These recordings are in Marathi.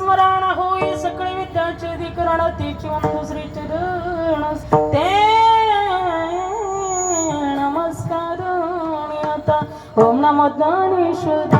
स्मरण होई सकळी विद्याचे धिकरण तिची दुसरीचे धरण ते नमस्कार आता ओम नमो ज्ञानेश्वर.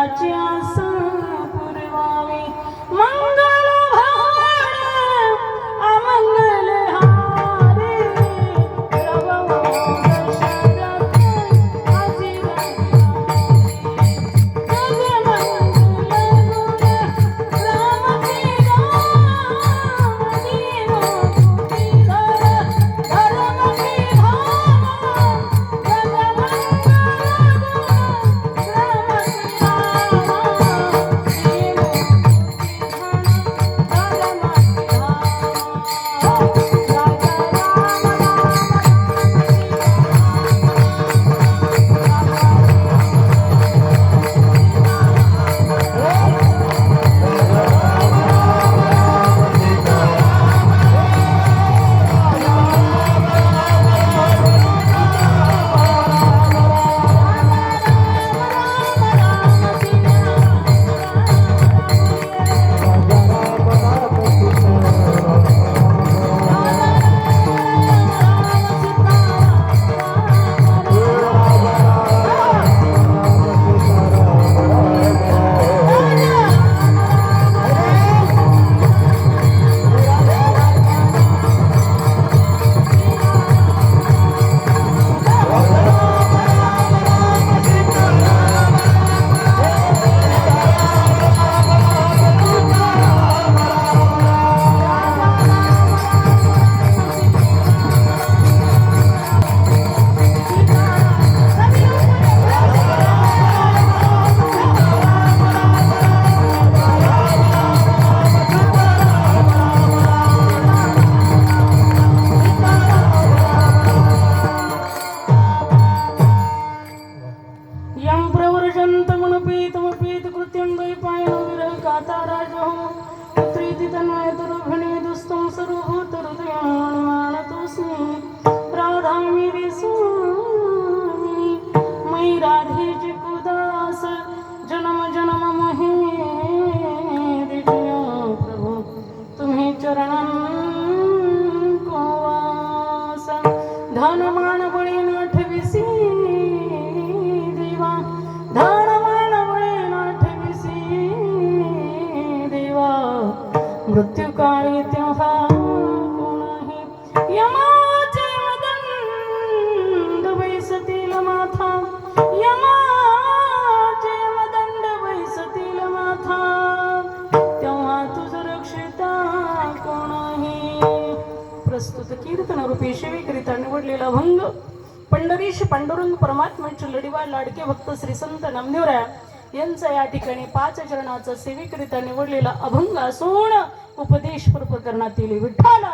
রাজা काळी तेव्हा कोणाही? यमाचे मदंड बैसतील माथा. यमाचे मदंड बैसतील माथा. तेव्हा तुझ रक्षिता कोण आहे प्रस्तुत कीर्तन रूपी शिवीकरिता निवडलेला भंग. पंढरीश पांडुरंग परमात्म्याचे लढीवार लाडके भक्त श्री संत नामदेवराय. यांचा या ठिकाणी पाच चरणाचा सेविकरिता निवडलेला अभंग असून उपदेश प्रकरणातील विठ्ठल!